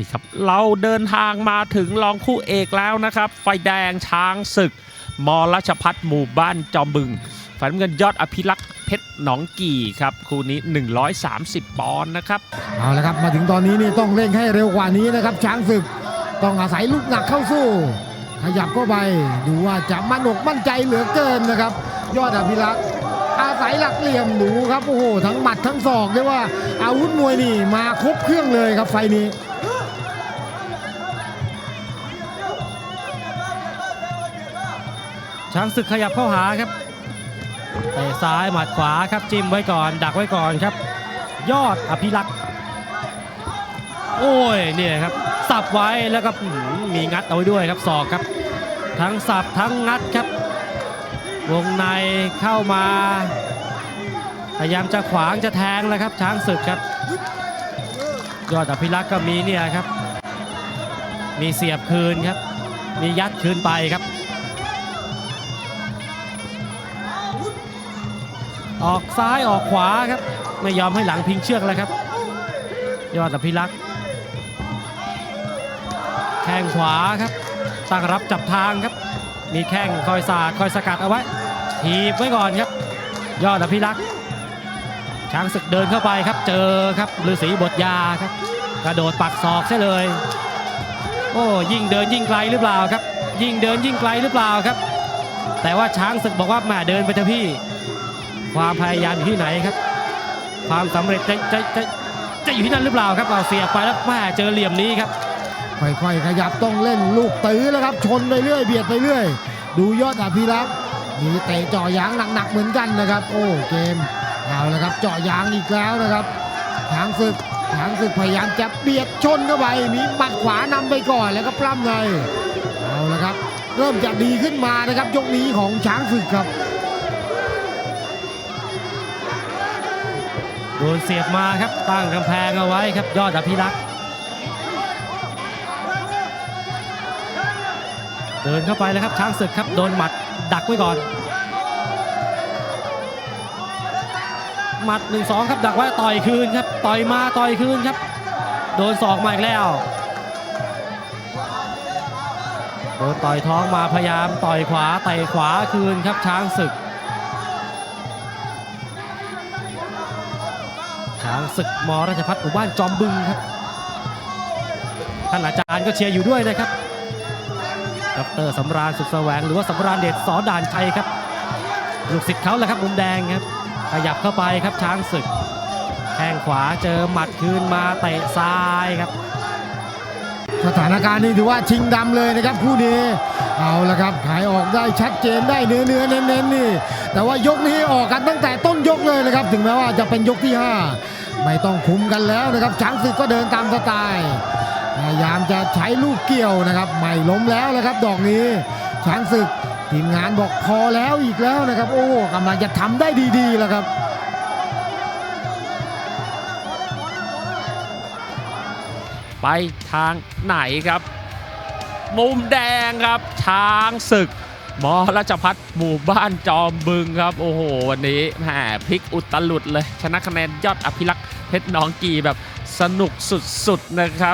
นี่ครับเราเดินทางมาถึงรองคู่เอกแล้วนะครับ ไฟแดงช้างศึก มรัชพัฒน์หมู่บ้านจอมบึงฝันเงินยอดอภิรักษ์เพชรหนองกี่ครับคู่นี้ 130 ปอนด์นะครับเอาละครับมาถึงตอนนี้นี่ต้องเร่งให้เร็วกว่านี้นะครับ ช้างศึกต้องอาศัยลูกหนักเข้าสู้ ขยับเข้าไปดูว่าจะมั่นอกมั่นใจเหลือเกินนะครับ ยอดอภิรักษ์อาศัยหลักเหลี่ยมดูครับโอ้โหทั้งหมัดทั้งศอกเรียกว่าอาวุธมวยนี่มาครบเครื่องเลยครับไฟนี้ ช้างศึกขยับเข้าหาครับเตะซ้ายหมัดขวาครับจิ้มไว้ก่อน ดักไว้ก่อนครับ ยอดอภิรักษ์โอ้ยเนี่ยครับสับไว้แล้วก็มีงัดเอาไว้ด้วยครับศอกครับ ทั้งสับทั้งงัดครับ วงในเข้ามาพยายามจะขวางจะแทงแล้วครับช้างศึกครับ ยอดอภิรักษ์ก็มีเนี่ยครับ มีเสียบคืนครับ มียัดคืนไปครับ ออกซ้ายออกขวาครับ ไม่ยอมให้หลังพิงเชือกเลยครับ ยอดอภิรักษ์แข้งขวาครับตั้งรับจับทางครับ มีแข้งคอยสาดคอยสกัดเอาไว้ทีบไว้ก่อนครับ ยอดอภิรักษ์ช้างศึกเดินเข้าไปครับ เจอครับฤาษีบทยาครับ กระโดดปักศอกใช่เลย โอ้ยิ่งเดินยิ่งไกลหรือเปล่าครับ ยิ่งเดินยิ่งไกลหรือเปล่าครับ แต่ว่าช้างศึกบอกว่าแหม่เดินไปเถอะพี่ ความพยายามอยู่ที่ไหนครับ ความสำเร็จจะจะจะจะอยู่ที่นั่นหรือเปล่าครับเอาเสียบไปแล้วแม่เจอเหลี่ยมนี้ครับค่อยๆขยับต้องเล่นลูกตื้อแล้วครับชนไปเรื่อยเบียดไปเรื่อย ดูยอดอภิรักษ์มีเตะเจาะยางหนักๆเหมือนกันนะครับ โอ้เกมเอาละครับเจาะยางอีกแล้วนะครับช้างศึกช้างศึกพยายามจะเบียดชนเข้าไปมีหมัดขวานำไปก่อนแล้วก็ปล้ำในเอาละครับ เริ่มจะดีขึ้นมานะครับยกนี้ของช้างศึกครับ โดนเสียบมาครับตั้งกำแพงเอาไว้ครับยอดอภิรักษ์เดินเข้าไปแล้วครับช้างศึกครับโดนหมัดดักไว้ก่อน หมัด1นสองครับดักไว้ต่อยคืนครับต่อยมาต่อยคืนครับ โดนศอกมาอีกแล้วโดนต่อยท้องมาพยายามต่อยขวาเตะขวาคืนครับช้างศึก ช้างศึกมราชพัฒน์หมู่บ้านจอมบึงครับท่านอาจารย์ก็เชียร์อยู่ด้วยนะครับดรสำราญสุขแสวง หรือว่าสำราญเดชสอด่านชัยครับลูกศิษย์เขาแหละครับมุมแดงครับขยับเข้าไปครับช้างศึกแข้งขวาเจอหมัดคืนมาเตะซ้ายครับสถานการณ์นี้ถือว่าชิงดำเลยนะครับคู่นี้เอาละครับขายออกได้ชัดเจนได้เนื้อเนื้อเน้นเน้นๆนี่แต่ว่ายกนี้ออกกันตั้งแต่ต้นยกเลยนะครับ ถึงแม้ว่าจะเป็นยกที่ 5 ไม่ต้องคุมกันแล้วนะครับช้างศึกก็เดินตามสไตล์พยายามจะใช้ลูกเกี่ยวนะครับ ไม่ล้มแล้วนะครับ ดอกนี้ช้างศึกทีมงานบอกพอแล้วอีกแล้วนะครับ โอ้กำลังจะทำได้ดีๆแล้วครับไปทางไหนครับ มุมแดงครับ ช้างศึก มอรัชพัฒน์หมู่บ้านจอมบึงครับ โอ้โห วันนี้แหมพลิกอุตลุดเลย ชนะคะแนนยอดอภิรักษ์เพชรน้องกีแบบสนุกสุดๆนะครับ